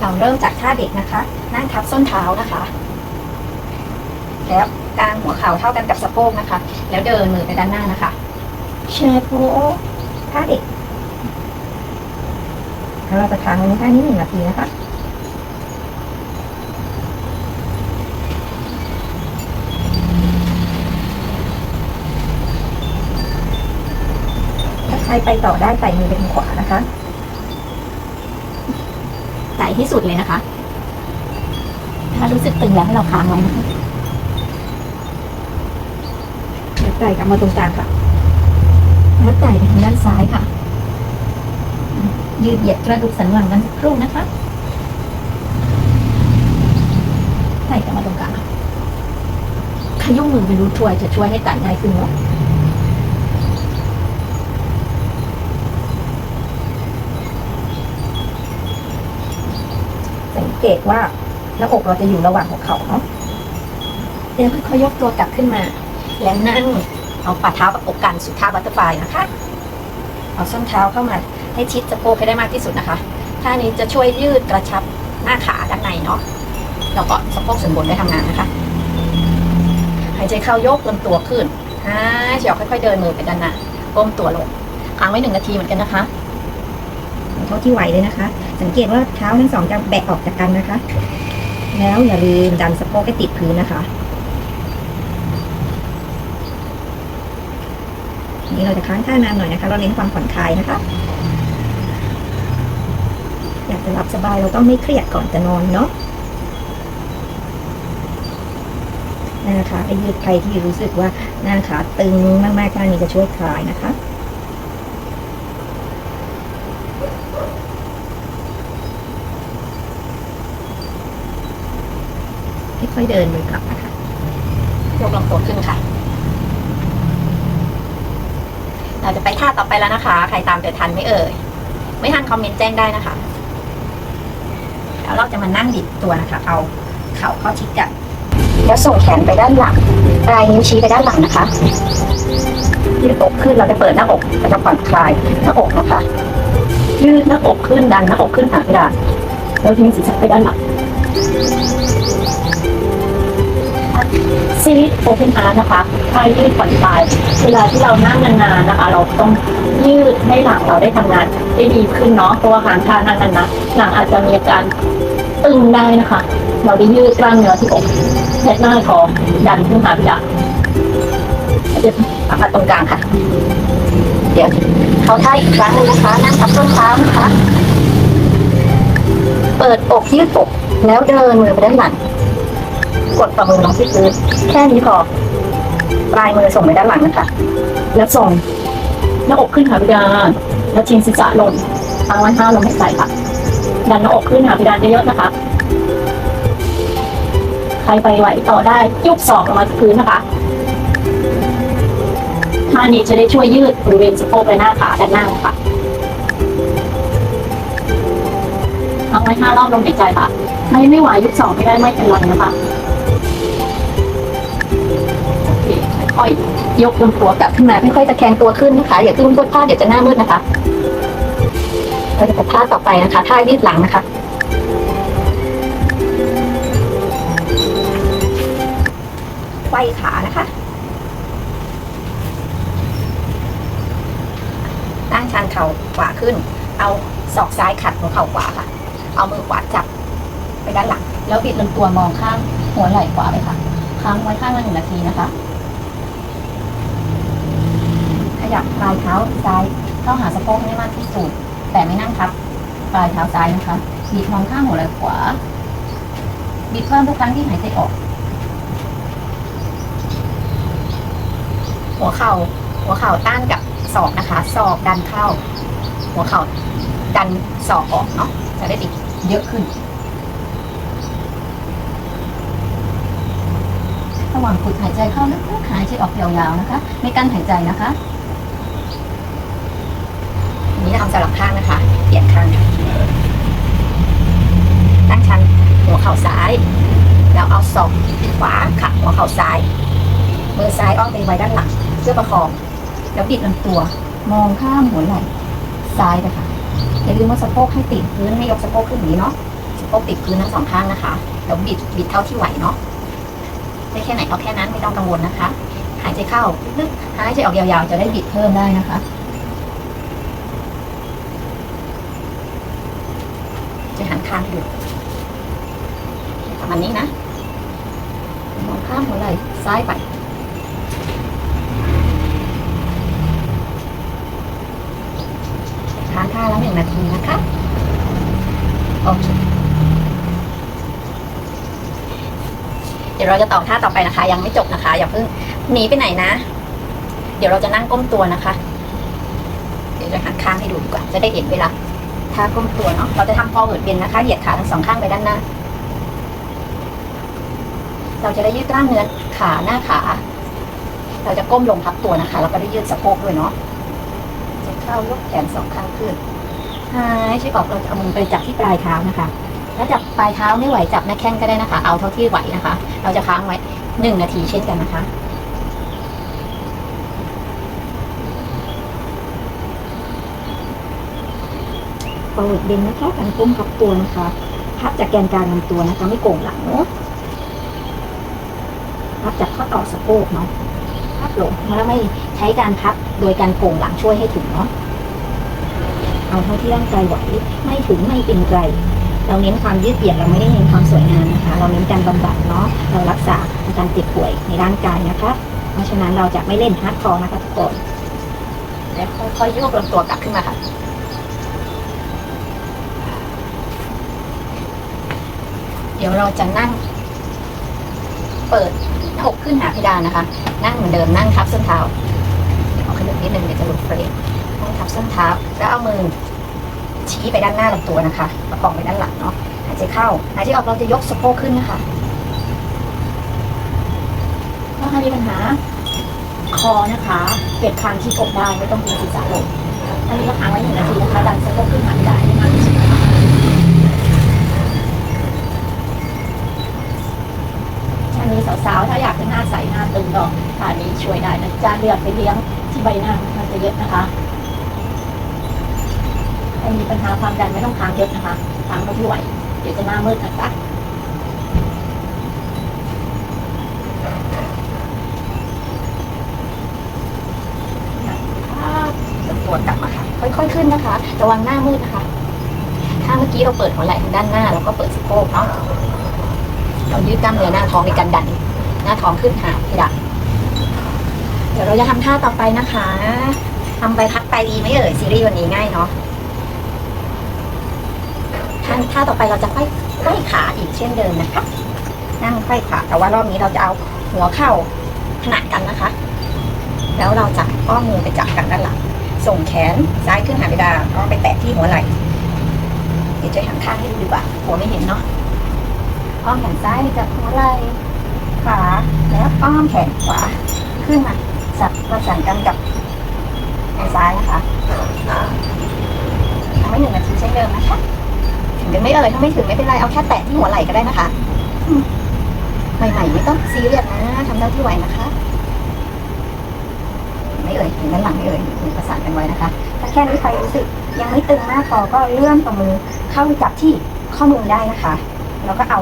เราเริ่มจากท่าเด็กนะคะ นั่งทับส้นเท้านะคะ แล้วกางหัวเข่าเท่ากันกับสะโพกนะคะ แล้วเดินมือไปด้านหน้านะคะแชร์โพท่าเด็กแล้วเราจะค้างไว้ในท่านี้หนึ่งนาทีนะคะถ้าใครไปต่อได้ใส่มือไปทางขวานะคะ ใส่ที่สุดเลยนะคะ ถ้ารู้สึกตึงแล้วให้เราค้างไว้นะคะแล้วใส่กลับมาตรงกลางค่ะแล้วใส่ไปทางด้านซ้ายค่ะ ยืดเหยียดกระดูกสันหลังกันสักครู่นะคะใส่กลับมาตรงกลางค่ะขยุ่มมือไปรู้ช่วยจะช่วยให้กัดง่ายขึ้นเนาะ เกตว่าหน้าอกเราจะอยู่ระหว่างหัวเข่าเนาะเดี๋ยวค่อยๆยกตัวกลับขึ้นมา แล้วนั่งเอาฝ่าเท้าประกบกันสุดท่าบัตเตอร์ฟลายนะคะ เอาส้นเท้าเข้ามาให้ชิดสะโพกให้ได้มากที่สุดนะคะท่านี้จะช่วยยืดกระชับหน้าขาด้านในเนาะแล้วก็สะโพกส่วนบนได้ทำงานนะคะ หายใจเข้ายกลำตัวขึ้นหายใจออกค่อย ๆ เดินมือไปด้านหน้าก้มตัวลงค้างไว้หนึ่งนาทีเหมือนกันนะคะเท่าที่ไหวเลยนะคะ สังเกตว่าเท้าทั้งสองจะแบะออกจากกันนะคะ แล้วอย่าลืมดันสะโพกให้ติดพื้นนะคะ นี่เราจะค้างท่านานหน่อยนะคะ เราเน้นความผ่อนคลายนะคะ อยากจะหลับสบายเราต้องไม่เครียดก่อนจะนอนเนาะนั่นนะคะไอ้ยืดใครที่รู้สึกว่าหน้าขาตึงมากๆท่านี้จะช่วยคลายนะคะ ค่อยๆเดินมือกลับนะคะยกลำตัวขึ้นค่ะ เราจะไปท่าต่อไปแล้วนะคะ ใครตามเดินทันไม่เอ่ย ไม่ทันคอมเมนต์แจ้งได้นะคะ แล้วเราจะมานั่งดิดตัวนะคะ เอาเข่าเข้าชิดกัน แล้วส่งแขนไปด้านหลังปลายนิ้วชี้ไปด้านหลังนะคะยืดอกขึ้นเราจะเปิดหน้าอกเราจะผ่อนคลายหน้าอกนะคะ ยืดหน้าอกขึ้นดันหน้าอกขึ้นหาเพดานแล้วทิ้งศีรษะไปด้านหลัง ซีรีส์โอเพนอาร์นะคะถ้ายืดผ่อนคลายเวลาที่เรานั่งนานๆนะคะ เราต้องยืดให้หลังเราได้ทำงานได้ดีขึ้นเนาะเพราะว่าหางทานั่งนานๆหลังอาจจะมีอาการตึงได้นะคะ เราได้ยืดกล้ามเนื้อที่อกแผ่หน้าท้องดันขึ้นหาพิดาเดี๋ยวปากตรงกลางค่ะ เดี๋ยวเขาท่าอีกครั้งนึงนะคะนั่งทับส้นเท้านะคะ เปิดอกยืดอกแล้วเดินมือไปด้านหลัง กดฝ่ามือลงที่พื้นแค่นี้พอปลายมือส่งไปด้านหลังนะคะแล้วส่งหน้าอกขึ้นหาเพดานแล้วทิ้งศีรษะลงทางไว้ห้าลมหายใจค่ะ ดันหน้าอกขึ้นหาเพดานเยอะๆนะคะ ใครไปไหวต่อได้ยุบศอกลงมาที่พื้นนะคะท่านี้จะได้ช่วยยืดบริเวณสะโพกและหน้าขาด้านหน้าค่ะทาไว้ห้ารอบลมหายใจค่ะ ไม่ไม่ไหวยุบสองไม่ได้ไม่เป็นไรนะคะ คค่อยๆยกลำตัวกลับขึ้นมาค่อยๆตะแคงตัวขึ้นนะคะอย่าขึ้นบนผ้าเดี๋ยวจะหน้ามืดนะคะเราจะไปท่าต่อไปนะคะท่ายืดหลังนะคะไขว้ขานะคะตั้งชันเข่าขวาขึ้น เอาศอกซ้ายขัดหัวเข่าขวาค่ะ เอามือขวาจับไปด้านหลัง แล้วบิดลำตัวมองข้างหัวไหล่ขวาไปค่ะ ค้างไว้ข้างละหนึ่งนาทีนะคะ ขยับปลายเท้าซ้ายเข้าหาสะโพกให้มากที่สุด แต่ไม่นั่งทับปลายเท้าซ้ายนะคะบิดมองข้างหัวไหล่ขวาบิดเพิ่มทุกครั้งที่หายใจออก หัวเข่า หัวเข่าต้านกับศอกนะคะศอกดันเข้า หัวเข่าดันศอกออกเนาะจะได้บิดเยอะขึ้นระหว่างฝึกหายใจเข้าลึกๆหายใจออกยาวๆนะคะไม่กั้นหายใจนะคะทีนี้เราทำ สลับข้างนะคะ เปลี่ยนข้างค่ะตั้งชันหัวเข่าซ้าย แล้วเอาศอกขวาขัดหัวเข่าซ้าย มือซ้ายอ้อมไปไว้ด้านหลังเพื่อประคอง แล้วบิดลำตัว มองข้ามหัวไหล่ซ้ายนะคะอย่าลืมว่าสะโพกให้ติดพื้นไม่ยกสะโพกขึ้นอย่างนี้เนาะสะโพกติดพื้นทั้งสองข้างนะคะแล้วบิดบิดเท่าที่ไหวเนาะได้แค่ไหนเอาแค่นั้นไม่ต้องกังวลนะคะ หายใจเข้าลึกหายใจออกยาวๆ จะได้บิดเพิ่มได้นะคะ จะหันข้างให้ดูประมาณนี้นะ มองข้ามหัวไหล่ซ้ายไปทานข้าวแล้วหนึ่งนาทีนะคะ โอเค เดี๋ยวเราจะต่อท่าต่อไปนะคะ ยังไม่จบนะคะ อย่าเพิ่งหนีไปไหนนะ เดี๋ยวเราจะนั่งก้มตัวนะคะ เดี๋ยวจะหันข้างให้ดูดีกว่า จะได้เห็นเวลา ทาก้มตัวเนาะ เราจะทำ forward bend นะคะ เหยียดขาทั้งสองข้างไปด้านหน้า เราจะได้ยืดกล้ามเนื้อขาหน้าขา เราจะก้มลงพับตัวนะคะ แล้วก็ได้ยืดสะโพกด้วยเนาะจะเข้ายกแขนสองข้างขึ้นหายใจออกเราจะเอามือไปจับที่ปลายเท้านะคะ ถ้าจับปลายเท้าไม่ไหวจับหน้าแข้งก็ได้นะคะ เอาเท่าที่ไหวนะคะ เราจะค้างไว้หนึ่งนาทีเช่นกันนะคะ ฟอร์เวิร์ดเบนนะคะการก้มกับตัวนะคะพับจากแกนกลางลำตัวนะคะไม่โก่งหลังเนอะพับจากข้อต่อสะโพกเนาะพับลงแล้วไม่ใช้การพับโดยการโก่งหลังช่วยให้ถึงเนาะเอาเท่าที่ร่างกายไหวไม่ถึงไม่เป็นไรเราเน้นความยืดเหยียดเราไม่ได้เน้นความสวยงามนะคะ เราเน้นการบำบัดเนาะเรารักษาอาการเจ็บป่วยในร่างกายนะคะ เพราะฉะนั้นเราจะไม่เล่นฮาร์ดคอร์นะคะทุกคนแล้วค่อยๆยกลำตัวกลับขึ้นมาค่ะ เดี๋ยวเราจะนั่ง เปิดหน้าอกขึ้นหาเพดานนะคะ นั่งเหมือนเดิมนั่งทับส้นเท้าเอาขึ้นนิดนึงเดี๋ยวจะหลุดเฟรมนั่งทับส้นเท้า แล้วเอามือชี้ไปด้านหน้าลำตัวนะคะประคองไปด้านหลังเนาะหายใจเข้าหายใจออกเราจะยกสะโพกขึ้นนะคะถ้าใครมีปัญหา คอนะคะเก็บคางที่อกได้ไม่ต้องตีศีรษะลงอันนี้ก็ค้างไว้หนึ่งนาทีนะคะดันสะโพกขึ้นหาไม่ได้ให้มากที่สุดนะคะ ท่านี้สาวๆ ถ้าอยากให้หน้าใสหน้าตึงก็ท่านี้ช่วยได้นะจ้าเลือดไปเลี้ยงที่ใบหน้ามันจะเยอะนะคะใครมีปัญหาความดันไม่ต้องค้างเยอะนะคะค้างเท่าที่ไหวเดี๋ยวจะหน้ามืดนะคะจะปวดกลับมาค่ะ ค่อยๆขึ้นนะคะ ระวังหน้ามืดนะคะ ถ้าเมื่อกี้เราเปิดหัวไหล่ทางด้านหน้า แล้วก็เปิดสะโพกเนาะ เรายืดกล้ามเนื้อหน้าท้องในการดัน หน้าท้องขึ้นหาเพดานเดี๋ยวเราจะทำท่าต่อไปนะคะทำไปพักไปดีไหมเอ่ยซีรีส์วันนี้ง่ายเนาะท่าท่าต่อไปเราจะค่อยค่อยขาอีกเช่นเดิมนะคะ นั่งค่อยขาแต่ว่ารอบนี้เราจะเอาหัวเข่าขนาดกันนะคะ แล้วเราจะอ้อมมือไปจับกันด้านหลัง ส่งแขนซ้ายขึ้นหาเวลาก็ไปแตะที่หัวไหล่ เดี๋ยวจะหันข้างให้ดูดีกว่าหัวไม่เห็นเนาะ อ้อมแขนซ้ายจับหัวไหล่ขวาแล้วอ้อมแขนขวาขึ้นมาสับประสานกันกับแขนซ้ายนะคะทำไว้หนึ่งนาทีเช่นเดิมนะคะถึงหรือไม่เอ่ยถ้าไม่ถึงไม่เป็นไรเอาแค่แตะที่หัวไหล่ก็ได้นะคะใหม่ๆไม่ต้องซีเรียสนะทำได้ที่ไหวนะคะ ไม่เอ่ยถึงด้านหลังไม่เอ่ยมือประสานกันไว้นะคะ ถ้าแค่นี้ใครรู้สึกยังไม่ตึงมากพอก็เลื่อนต่อมือเข้าจับที่ข้อมือได้นะคะ แล้วก็เอา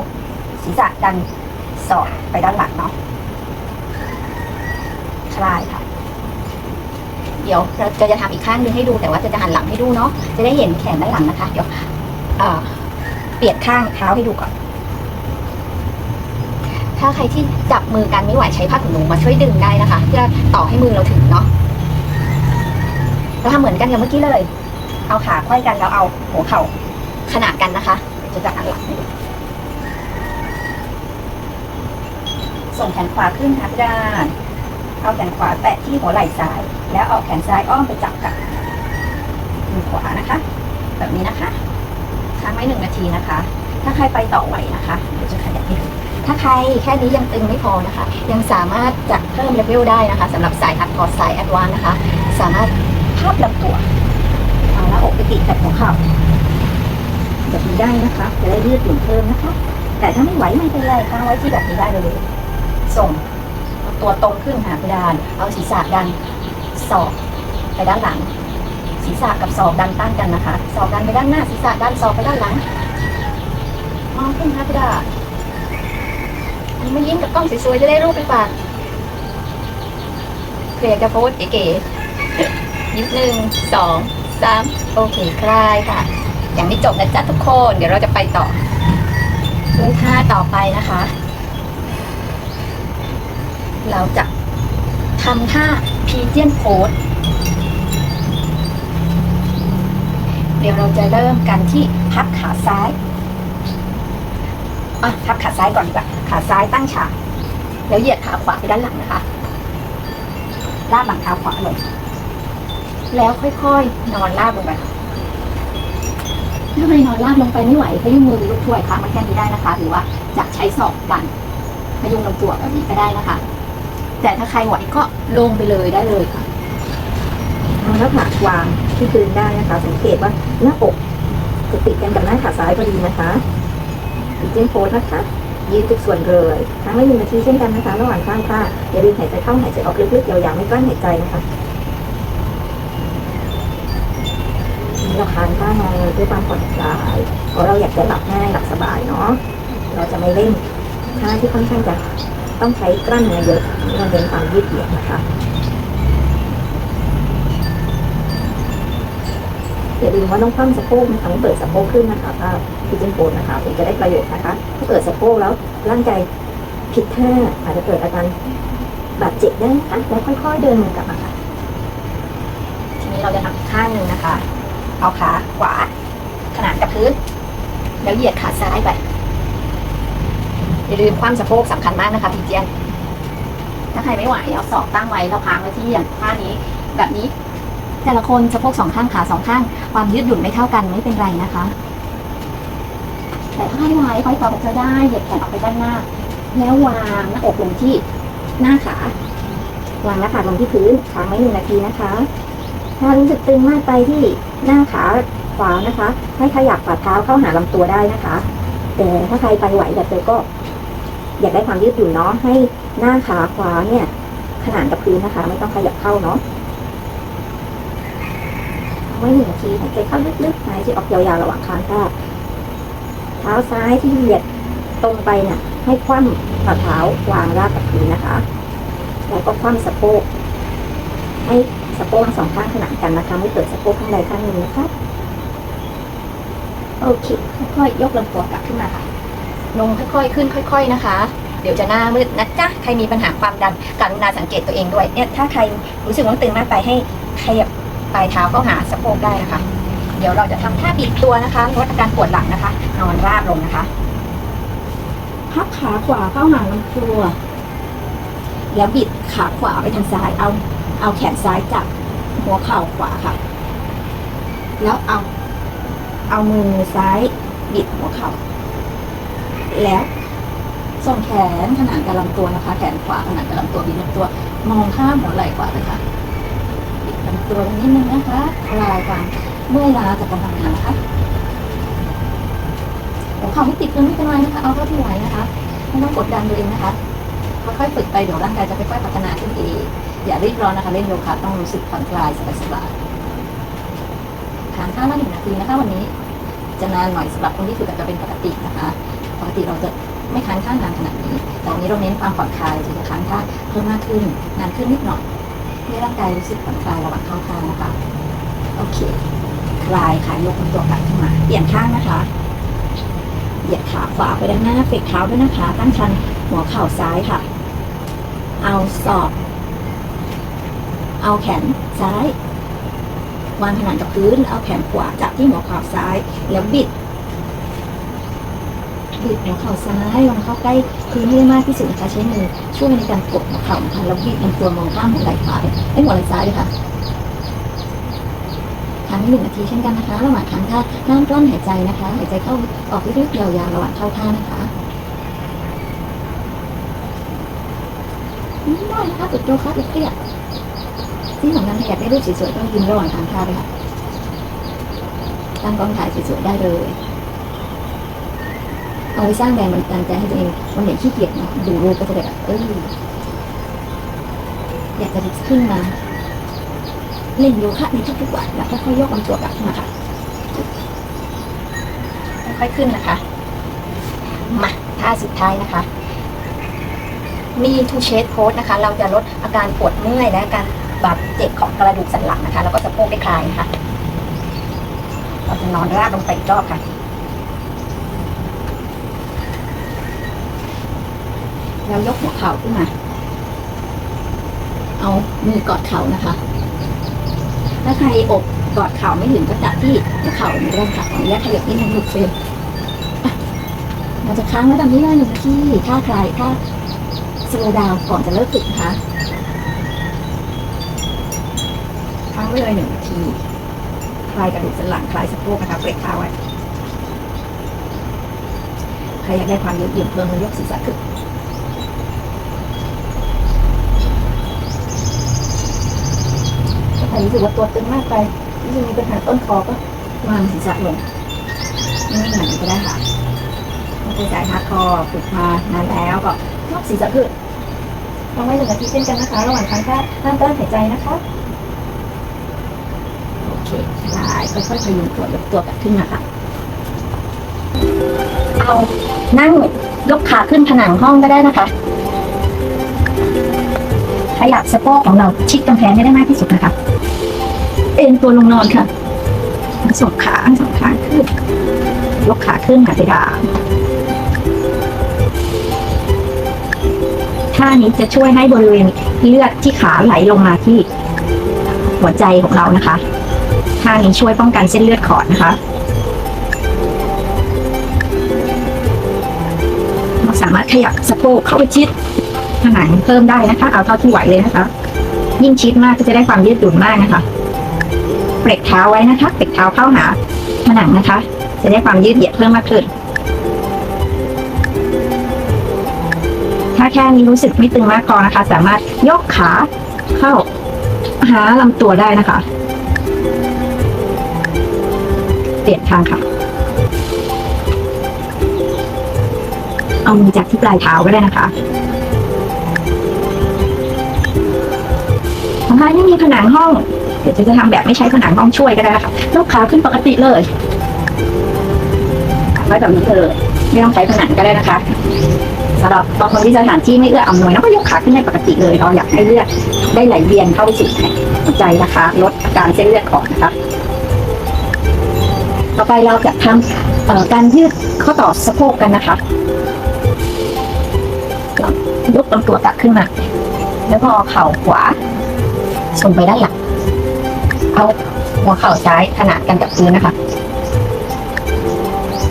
ศีรษะดันศอกไปด้านหลังเนาะคลายค่ะ เดี๋ยวเราจะจะทำอีกข้างหนึงให้ดูแต่ว่าจะจะหันหลังให้ดูเนาะจะได้เห็นแขนด้านหลังนะคะ เดี๋ยวเปลี่ยนข้างเท้าให้ดูก่อนถ้าใครที่จับมือกันไม่ไหวใช้ผ้าขนหนูมาช่วยดึงได้นะคะ เพื่อต่อให้มือเราถึงเนาะเราทำเหมือนกันกับเมื่อกี้เลย เอาขาไขว้กันแล้วเอาหัวเข่าขนาดกันนะคะเดี๋ยวจะหันหลังให้ดู ส่งแขนขวาขึ้นหาเพดาน เอาแขนขวาแตะที่หัวไหล่ซ้าย แล้วเอาแขนซ้ายอ้อมไปจับกับมือขวานะคะ แบบนี้นะคะค้างไว้หนึ่งนาทีนะคะ ถ้าใครไปต่อไหวนะคะเดี๋ยวจะขยับให้ดูถ้าใครแค่นี้ยังตึงไม่พอนะคะ ยังสามารถจะเพิ่มเลเวลได้นะคะสำหรับสายฮัดคอร์สายแอดวานนะคะ สามารถภาพลำตัวเอาหน้าอกไปติดกับหัวเข่าแบบนี้ได้นะคะ จะได้ยืดหยุ่นเพิ่มนะคะ แต่ถ้าไม่ไหวไม่เป็นไรค้างไว้ที่แบบนี้ได้เลย ส่ง ตัวตรงขึ้นหาเพดาน เอาศีรษะดันศอกไปด้านหลัง ศีรษะกับศอกดันต้านกันนะคะศอกดันไปด้านหน้าศีรษะดันศอกไปด้านหลังมองขึ้นนะพี่ดาอันนี้มายิ้มกับกล้องสวยๆจะได้รูปไปฝากเคลียร์จะโพสเก๋ๆยิ้มหนึ่งสองสามโอเคคลายค่ะยังไม่จบนะจ๊ะทุกคน เดี๋ยวเราจะไปต่อด้วยท่าต่อไปนะคะ เราจะทำท่าพีเจียนโพสเดี๋ยวเราจะเริ่มกันที่พับขาซ้ายอะพับขาซ้ายก่อนดีกว่า ขาซ้ายตั้งฉากแล้วเหยียดขาขวาไปด้านหลังนะคะ ลาดหลังเท้าขวาลง แล้วค่อยๆ นอนลาบลงไปถ้าไม่นอนลาบลงไปไม่ไหวพยุงมือลูกถ้วยค่ะมันแค่นี้ได้นะคะ หรือว่าจะใช้ศอกดันพยุงลำตัวแบบนี้ก็ได้นะคะ แต่ถ้าใครไหวก็ลงไปเลยได้เลยค่ะเอาหน้าผากวางที่พื้นได้นะคะ สังเกตว่าหน้าอกจะติดกันกับหน้าขาซ้ายพอดีนะคะอีกเจนโพสนะคะยืดทุกส่วนเลยครั้งละหนึ่งนาทีเช่นกันนะคะ ระหว่างข้างค่ะอย่าลืมหายใจเข้าหายใจออกลึกๆยาวๆไม่กลั้นหายใจนะคะเราคานข้างมาด้วยความผ่อนคลายเพราะเราอยากจะหลับง่ายหลับสบายเนาะเราจะไม่เล่นท่าที่ค่อนข้างจะ ต้องใช้กล้ามเนื้อเยอะมันเป็นความยืดเหยียดนะคะอย่าลืมว่าต้องคว่ำสะโพกนะคะไม่เปิดสะโพกขึ้นนะคะถ้าพิจินโพนนะคะถึงจะได้ประโยชน์นะคะ ถ้าเปิดสะโพกแล้วร่างกายผิดท่าอาจจะเกิดอาการบาดเจ็บได้นะคะแล้วค่อยๆเดินมือกลับมาค่ะทีนี้เราจะทำอีกข้างหนึ่งนะคะ เอาขาขวา ขนานกับพื้นแล้วเหยียดขาซ้ายไป อย่าลืมคว่ำสะโพกสำคัญมากนะคะพี่เจียนถ้าใครไม่ไหวเอาศอกตั้งไว้แล้วค้างไว้ที่อย่างท่านี้ แบบนี้ แต่ละคนสะโพกสองข้างขาสองข้าง ความยืดหยุ่นไม่เท่ากันไม่เป็นไรนะคะ แต่ถ้าไม่ไหวค่อยต่อไปจะได้เหยียดแขนออกไปด้านหน้า แล้ววางหน้าอกลงที่หน้าขาวางหน้าผากลงที่พื้นค้างไว้หนึ่งนาทีนะคะ ถ้ารู้สึกตึงมากไปที่หน้าขาขวานะคะ ให้ขยับฝ่าเท้าเข้าหาลำตัวได้นะคะ แต่ถ้าใครไปไหวแบบเธอก็ อยากได้ความยืดหยุ่นเนาะให้หน้าขาขวาเนี่ย ขนานกับพื้นนะคะ ไม่ต้องขยับเข้าเนาะไว้หนึ่งนาทีหายใจเข้าลึกๆหายใจออกยาวๆระหว่างคางค่ะเท้าซ้ายที่เหยียดตรงไปเนี่ยให้คว่ำฝ่าเท้าวางราบกับพื้นนะคะ แล้วก็คว่ำสะโพกให้สะโพกทั้งสองข้างขนานกันนะคะ ไม่เปิดสะโพกข้างใดข้างหนึ่งนะคะโอเคค่อยๆยกลำตัวกลับขึ้นมาค่ะ ลงค่อยๆ ขึ้นค่อย ๆนะคะ เดี๋ยวจะหน้ามืดนะจ๊ะใครมีปัญหาความดันกรุณาสังเกตตัวเองด้วยเนี่ยถ้าใครรู้สึกว่าตึงมากไปให้ขยับปลายเท้าเข้าหาสะโพกได้นะคะ เดี๋ยวเราจะทำท่าบิดตัวนะคะลดอาการปวดหลังนะคะ นอนราบลงนะคะพับขาขวาเข้าหาลำตัวแล้วบิดขาขวาไปทางซ้ายเอาเอาแขนซ้ายจับหัวเข่าขวาค่ะ แล้วเอาเอามือซ้ายบิดหัวเข่า แล้วส่งแขนขนานกับลำตัวนะคะ แขนขวาขนานกับลำตัวบิดลำตัว มองข้ามหัวไหล่ขวาเลยค่ะบิดลำตัวนิดนึงนะคะคลายความเมื่อยล้าจากการทำงานนะคะหัวเข่าไม่ติดเลยไม่เป็นไรนะคะ เอาเท่าที่ไหวนะคะไม่ต้องกดดันตัวเองนะคะค่อยๆฝึกไปเดี๋ยวร่างกายจะค่อยๆพัฒนาขึ้นเองอย่ารีบร้อนนะคะเล่นโยคะต้องรู้สึกผ่อนคลายสบายๆทานข้าวละหนึ่งนาทีนะคะ วันนี้จะนานหน่อยสำหรับคนที่ฝึกอาจจะเป็นปกตินะคะ ปกติเราจะไม่ค้างท่านานขนาดนี้ แต่วันนี้เราเน้นความผ่อนคลายจะจะค้างท่าเพิ่มมากขึ้น นานขึ้นนิดหน่อยให้ร่างกายรู้สึกผ่อนคลายระหว่างเข้าท่านะคะ โอเค คลายขายกตัวกลับขึ้นมา เปลี่ยนข้างนะคะ เหยียดขาขวาไปด้านหน้าเฟกเท้าด้วยนะคะ ตั้งชันหัวเข่าซ้ายค่ะ เอาศอก เอาแขนซ้ายวางขนานกับพื้น เอาแขนขวาจับที่หัวเข่าซ้าย แล้วบิด บิดหัวเข่าซ้ายลงเข้าใกล้พื้นให้ได้มากที่สุดนะคะใช้มือช่วยในการกดหัวเข่านะคะแล้วบิดลำตัวมองข้ามหัวไหล่ขวาไปให้หัวไหล่ซ้ายเลยค่ะทำให้หนึ่งนาทีเช่นกันนะคะ ระหว่างครั้งท่าห้ามกลั้นหายใจนะคะ หายใจเข้าออกลึกๆยาวๆระหว่างเข้าท่านะคะนิดหน่อยนะคะฝึกโยคะเรียบที่สำคัญถ้าอยากได้รูปสวยๆต้องยืนระหว่างทางท่าเลยค่ะตั้งกล้องถ่ายสวยๆได้เลย เอาไว้สร้างแรงบันดาลใจให้ตัวเองวันไหนขี้เกียจนะดูรูปก็จะแบบเอออยากจะขึ้นมาเล่นโยคะในทุกๆวันแล้วค่อยๆยกลำตัวกลับขึ้นมาค่ะค่อยๆขึ้นนะคะ มาท่าสุดท้ายนะคะ มีทูเชสโพสนะคะ เราจะลดอาการปวดเมื่อยและอาการบาดเจ็บของกระดูกสันหลังนะคะ แล้วก็สะโพกได้คลายนะคะเราจะนอนราบลงไปอีกรอบค่ะ แล้วยกหัวเข่าขึ้นมา เอามือกอดเข่านะคะ ถ้าใครอกกอดเข่าไม่ถึงก็จับที่หัวเข่าไม่ได้ค่ะขออนุญาตขยับนิดนึงหลุดเฟรมเราจะค้างไว้แบบนี้เลยหนึ่งที่ถ้าใครถ้าสโลดาวก่อนจะเลิกฝึกนะคะค้างไว้เลยหนึ่งนาที คลายกระดูกสันหลัง คลายสะโพกนะคะเบรกเท้าไว้ ใครอยากได้ความยืดหยุ่นเพิ่มมายกศีรษะขึ้น ถ้าใครรู้สึกว่าตัวตึงมากไปที่จะมีปัญหาต้นคอก็วางศีรษะลงนี่เหมือนก็ได้ค่ะถ้าเป็นสายฮาร์ดคอร์ฝึกมานานแล้วก็ยกศีรษะขึ้นทำไว้หนึ่งนาทีเช่นกันนะคะ ระหว่างครั้งแรกห้ามกลั้นหายใจนะคะโอเคได้ค่อยๆพยุงตัวยกตัวกลับขึ้นมาค่ะเอานั่งยกขาขึ้นผนังห้องก็ได้นะคะขยับสะโพกของเราชิดกำแพงให้ได้มากที่สุดนะคะ เอ็นตัวลงนอนค่ะส่งขาส่งขาขึ้นยกขาขึ้นค่ะเจดาท่านี้จะช่วยให้บริเวณเลือดที่ขาไหลลงมาที่หัวใจของเรานะคะท่านี้ช่วยป้องกันเส้นเลือดขอดนะคะเราสามารถขยับสะโพกเข้าไปชิดผนังเพิ่มได้นะคะ เอาเท่าที่ไหวเลยนะคะ ยิ่งชิดมากก็จะได้ความยืดหยุ่นมากนะคะ เปรกเท้าไว้นะคะเปรกเท้าเข้าหาผนังนะคะ จะได้ความยืดเหยียดเพิ่มมากขึ้น ถ้าแค่นี้รู้สึกไม่ตึงมากพอนะคะ สามารถยกขาเข้าหาลำตัวได้นะคะเปลี่ยนทางค่ะ เอามือจากที่ปลายเท้าก็ได้นะคะทำไมไม่มีผนังห้อง ดี๋ยวจะทำแบบไม่ใช้ผนังห้องช่วยก็ได้นะคะยกขาขึ้นปกติเลยไว้แบบนี้เลยไม่ต้องใช้ผนังก็ได้นะคะสำหรับบางคนที่สถานที่ไม่เอื้ออำนวยแล้วก็ยกขาขึ้นได้ปกติเลยเราอยากให้เลือดได้ไหลเวียนเข้าไปสู่หัวใจนะคะ ลดอาการเส้นเลือดขอดนะคะ ต่อไปเราจะทำการยืดข้อต่อสะโพกกันนะคะยกลำตัวกลับขึ้นมา แล้วก็เข่าขวาส่งไปด้านหลัง เอาหัวเข่าซ้ายขนานกันกับพื้นนะคะ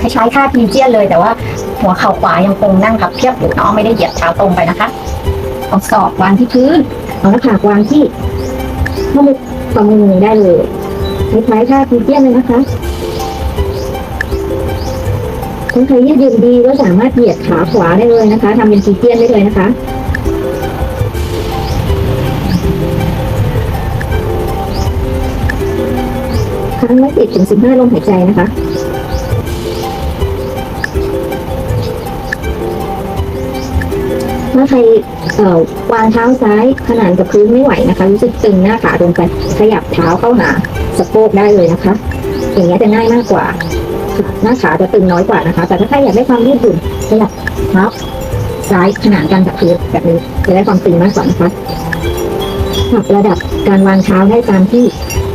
คล้ายๆท่าพีเจียนเลยแต่ว่าหัวเข่าขวายังคงนั่งพับเพียบอยู่เนาะไม่ได้เหยียดเท้าตรงไปนะคะเอาศอกวางที่พื้นเอาหน้าผากวางที่ข้อมือฝ่ามือได้เลยคล้ายๆท่าพีเจียนเลยนะคะถ้าใครยืดยุ่นดีก็สามารถเหยียดขาขวาได้เลยนะคะทำเป็นพีเจียนได้เลยนะคะ รั้งละสิบถึงสิบห้าลมหายใจนะคะ ถ้าใครเอ่อวางเท้าซ้ายขนานกับพื้นไม่ไหวนะคะ รู้สึกตึงหน้าขาลงไปขยับเท้าเข้าหาสะโพกได้เลยนะคะ อย่างเงี้จะง่ายมากกว่า หน้าขาจะตึงน้อยกว่านะคะ แต่ถ้าใครอยากได้ความยืดหยุ่นขยับเท้าซ้ายขนานกันกับพื้นแบบนี้จะได้ความตึงมากกว่านะคะปรับระดับการวางเท้าให้ตามที่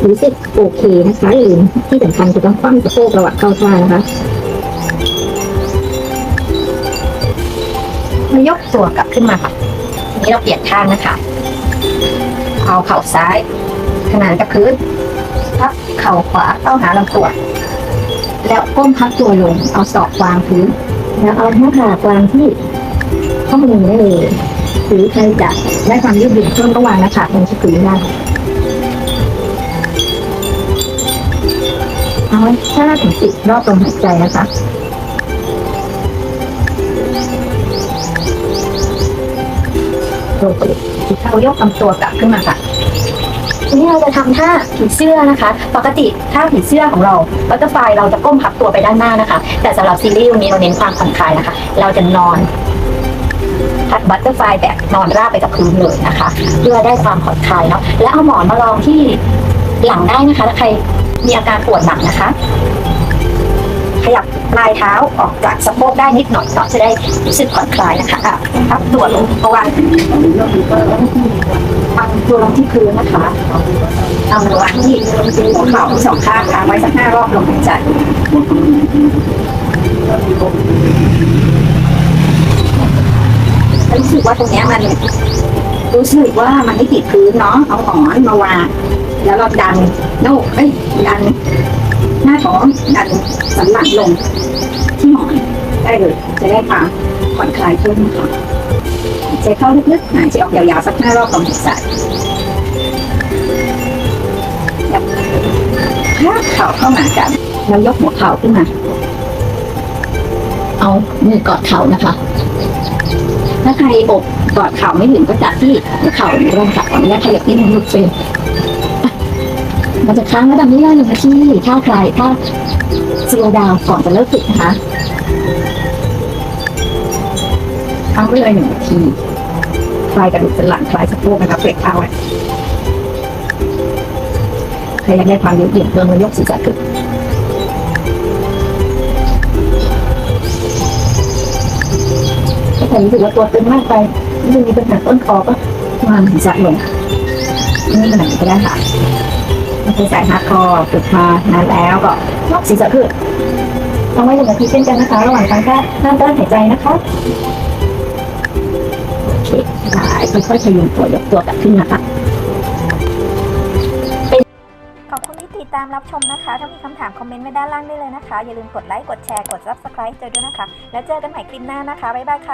รู้สึกโอเคนะคะหรือที่สำคัญคือต้องคว่ำสะโพกระหว่างเข้าท่านะคะมายกตัวกลับขึ้นมาค่ะทีนี้เราเปลี่ยนท่านะคะ เอาเข่าซ้ายขนานกับพื้นพับเข่าขวาเข้าหาลำตัว แล้วก้มพับตัวลง เอาศอกวางพื้น แล้วเอาหน้าผากวางที่ข้อมือได้เลย หรือใครจะได้ความยืดหยุ่นเพิ่มก็วางหน้าผากลงที่พื้นได้ เอาไว้ห้าถึงสิบรอบลมหายใจนะคะโอเคเรายกลำตัวกลับขึ้นมาค่ะทีนี้เราจะทำท่าผีเสื้อนะคะ ปกติท่าผีเสื้อของเราบัตเตอร์ไฟเราจะก้มพับตัวไปด้านหน้านะคะ แต่สำหรับซีรีส์วันนี้เราเน้นความผ่อนคลายนะคะ เราจะนอนพัดบัตเตอร์ไฟแบบนอนราบไปกับพื้นเลยนะคะ เพื่อได้ความผ่อนคลายเนาะ และเอาหมอนมารองที่หลังได้นะคะถ้าใคร มีอาการปวดหลังนะคะ ขยับปลายเท้าออกจากสะโพกได้นิดหน่อยก็จะได้รู้สึกผ่อนคลายนะคะอะพับตัวลงตัววางวางตัวลงที่พื้นนะคะเอามือวางที่หัวเข่าทั้งสองข้างค้างไว้สักห้ารอบลมหายใจรู้สึกว่าตรงนี้มันรู้สึกว่ามันไม่ติดพื้นเนาะเอาหมอนมาวาง แล้วเราดันหน้าอกเอ้ยดัน หน้าท้องดันสันหลังลง ที่หมอนได้เลยจะได้ความผ่อนคลายขึ้นนะคะหายใจเข้าลึกๆหายใจออกยาวๆสักห้ารอบลมหายใจแล้าเข่าเข้ามากันแล้วยกหัวเข่าขึ้นมา เอามือกอดเข่านะคะ ถ้าใครอกกอดเข่าไม่ถึงก็จับที่เข่ารือลงค่ะขออนุญาตขยับนิดนึงลูกเฟร มันจะค้างระดับนี้ได้หนึ่งนาทีถ้าใครถ้าสโลดาวก่อนจะเลิกฝึกนะคะค้างไปเลยหนึ่งนาทีคลายกระดูกสันหลังคลายสะโพกนะคะเฟรกเอาไว้ใครอยากได้ความยืดหยุ่นเพิ่มมายกศีรษะขึ้นถ้าผมรู้สึกว่าตัวตึงมากไปไม่มีปัญหาต้นคอก็วางศีรษะลงนี่ขนาดนี้ก็ได้ค่ะ ไม่ใช่สายฮาร์ดคอร์ฝึกมานานแล้วก็ยกศีรษะขึ้นต้องไว้หนึ่งนาทีเช่นกันนะคะ ระหว่างการแค่ห้ามต้นหายใจนะคะโอเคได้ค่อยๆพยุงตัวยกตัวกลับขึ้นนะคะขอบคุณที่ติดตามรับชมนะคะ ถ้ามีคำถามคอมเมนต์ไว้ด้านล่างได้เลยนะคะ อย่าลืมกดไลค์ กดแชร์ กด subscribe เจอด้วยนะคะ แล้วเจอกันใหม่คลิปหน้านะคะ บ๊ายบายค่ะ